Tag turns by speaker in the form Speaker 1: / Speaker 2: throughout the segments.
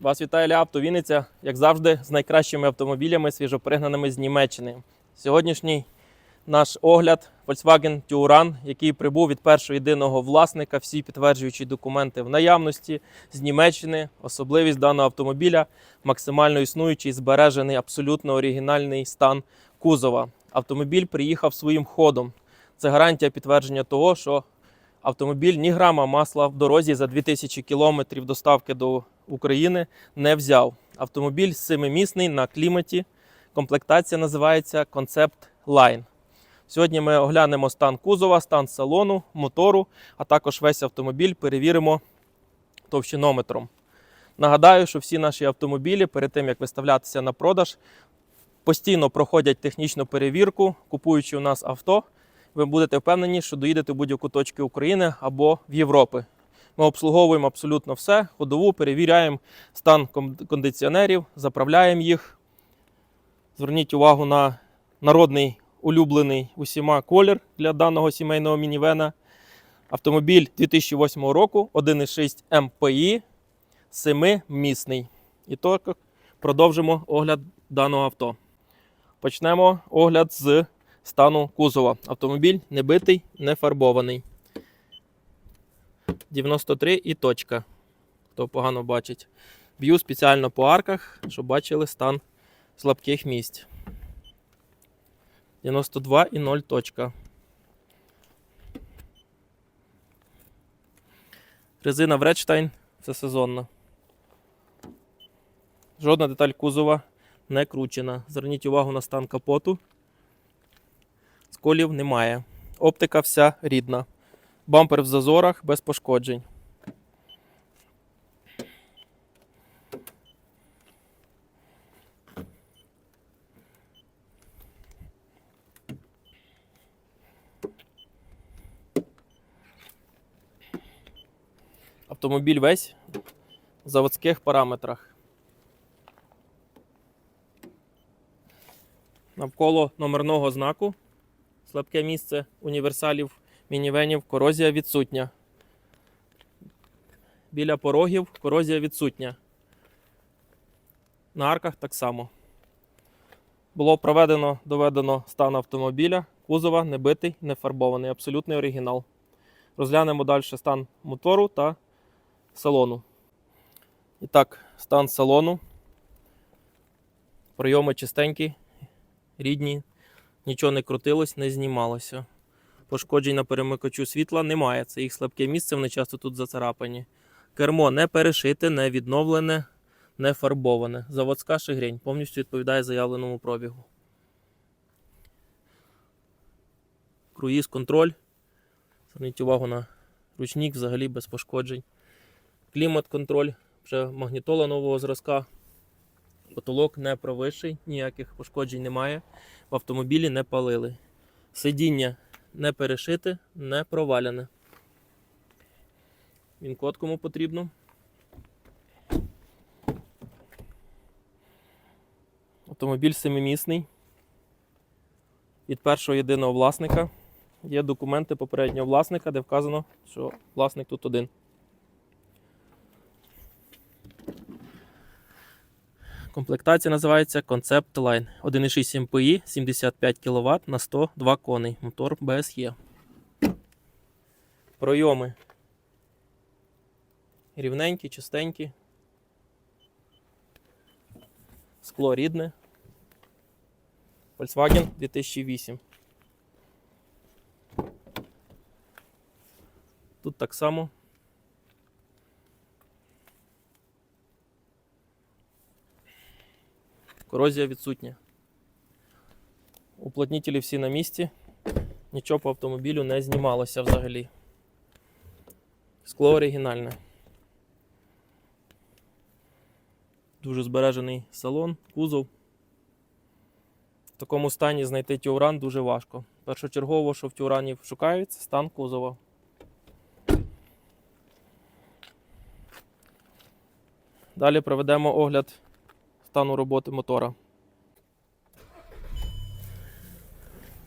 Speaker 1: Вас вітає Ля Авто Вінниця, як завжди, з найкращими автомобілями, свіжопригнаними з Німеччини. Сьогоднішній наш огляд Volkswagen Touran, який прибув від першого єдиного власника, всі підтверджуючі документи в наявності з Німеччини. Особливість даного автомобіля максимально існуючий, збережений абсолютно оригінальний стан кузова. Автомобіль приїхав своїм ходом. Це гарантія підтвердження того, що автомобіль ні грама масла в дорозі за 2000 кілометрів доставки до України не взяв. Автомобіль семимісний на кліматі. Комплектація називається Concept Line. Сьогодні ми оглянемо стан кузова, стан салону, мотору, а також весь автомобіль перевіримо товщинометром. Нагадаю, що всі наші автомобілі перед тим як виставлятися на продаж, постійно проходять технічну перевірку, купуючи у нас авто. Ви будете впевнені, що доїдете в будь-яку точку України або в Європи. Ми обслуговуємо абсолютно все, ходову, перевіряємо стан кондиціонерів, заправляємо їх. Зверніть увагу на народний улюблений усіма колір для даного сімейного мінівена. Автомобіль 2008 року, 1,6 МПІ, 7-місний. І так продовжимо огляд даного авто. Почнемо огляд з стану кузова. Автомобіль не битий, не фарбований. 93 і точка. Хто погано бачить. Б'ю спеціально по арках, щоб бачили стан слабких місць. 92 і 0 точка. Резина Вредштайн це сезонна. Жодна деталь кузова не кручена. Зверніть увагу на стан капоту. Сколів немає. Оптика вся рідна. Бампер в зазорах без пошкоджень. Автомобіль весь в заводських параметрах. Навколо номерного знаку слабке місце універсалів мінівенів корозія відсутня. Біля порогів корозія відсутня. На арках так само. Було проведено, доведено стан автомобіля, кузова не битий, не фарбований, абсолютний оригінал. Розглянемо далі стан мотору та салону. І так, стан салону. Прийоми чистенькі, рідні, нічого не крутилось, не знімалося. Пошкоджень на перемикачу світла немає. Це їх слабке місце, вони часто тут зацарапані. Кермо не перешите, не відновлене, не фарбоване. Заводська шигрень повністю відповідає заявленому пробігу. Круїз контроль. Зверніть увагу на ручник взагалі без пошкоджень. Клімат контроль, вже магнітола нового зразка. Потолок не провищий, ніяких пошкоджень немає. В автомобілі не палили. Сидіння не перешите, не проваляне. Він код кому потрібно. Автомобіль семимісний. Від першого єдиного власника. Є документи попереднього власника, де вказано, що власник тут один. Комплектація називається Concept Line. 1,6 МПІ, 75 кВт на 102 коней. Мотор BSE. Пройоми. Рівненькі, чистенькі. Скло рідне. Volkswagen 2008. Тут так само. Корозія відсутня. Уплотнітелі всі на місці. Нічого по автомобілю не знімалося взагалі. Скло оригінальне. Дуже збережений салон, кузов. В такому стані знайти Тіуран дуже важко. Першочергово, що в Тіурані шукають, стан кузова. Далі проведемо огляд стану роботи мотора.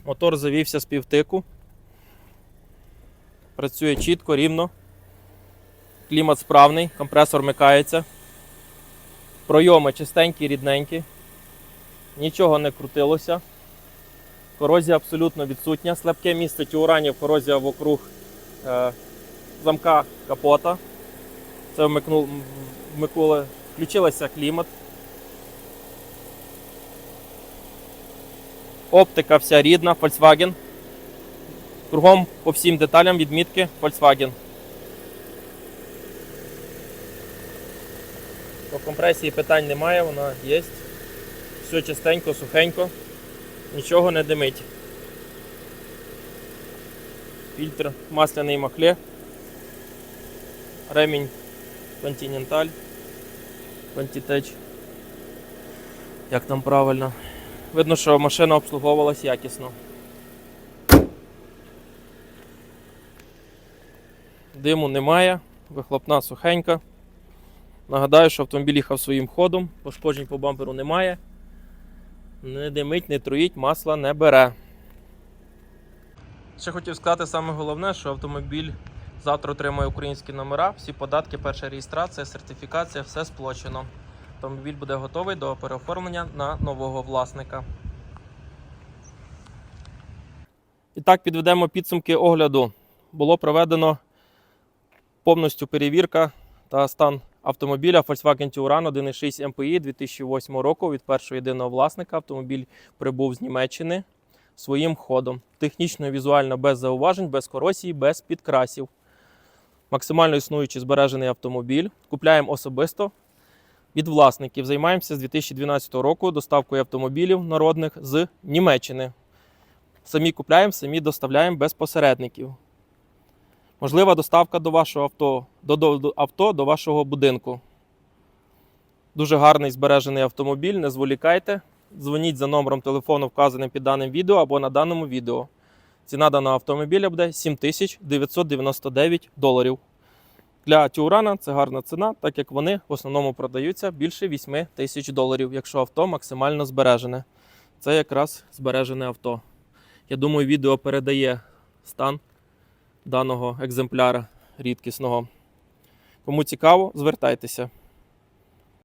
Speaker 1: Мотор завівся з півтику. Працює чітко, рівно. Клімат справний, компресор вмикається. Пройоми чистенькі, рідненькі. Нічого не крутилося. Корозія абсолютно відсутня. Слабке місце тюранів, корозія вокруг е, замка капота. Це вмикнув, вмикнули, включилося клімат. Оптика вся рідна, Volkswagen. Кругом по всім деталям відмітки Volkswagen. По компресії питань немає, вона є. Все чистенько, сухенько, нічого не димить. Фільтр масляний махле. Ремінь Continental. Quantitech. Як там правильно? Видно, що машина обслуговувалась якісно. Диму немає, вихлопна сухенька. Нагадаю, що автомобіль їхав своїм ходом, пошкоджень по бамперу немає. Не димить, не труїть, масла не бере. Ще хотів сказати саме головне, що автомобіль завтра отримує українські номера, всі податки, перша реєстрація, сертифікація, все сплочено. Автомобіль буде готовий до переоформлення на нового власника. І так, підведемо підсумки огляду. Було проведено повністю перевірка та стан автомобіля Volkswagen Touran 1.6 MPI 2008 року від першого єдиного власника. Автомобіль прибув з Німеччини своїм ходом. Технічно і візуально без зауважень, без корозії, без підкрасів. Максимально існуючий збережений автомобіль. Купляємо особисто від власників. Займаємося з 2012 року доставкою автомобілів народних з Німеччини. Самі купляємо, самі доставляємо без посередників. Можлива доставка до вашого авто, до, до, авто до вашого будинку. Дуже гарний збережений автомобіль, не зволікайте. Дзвоніть за номером телефону, вказаним під даним відео або на даному відео. Ціна даного автомобіля буде 7999 доларів. Для Тюрана це гарна ціна, так як вони в основному продаються більше 8 тисяч доларів, якщо авто максимально збережене. Це якраз збережене авто. Я думаю, відео передає стан даного екземпляра рідкісного. Кому цікаво, звертайтеся.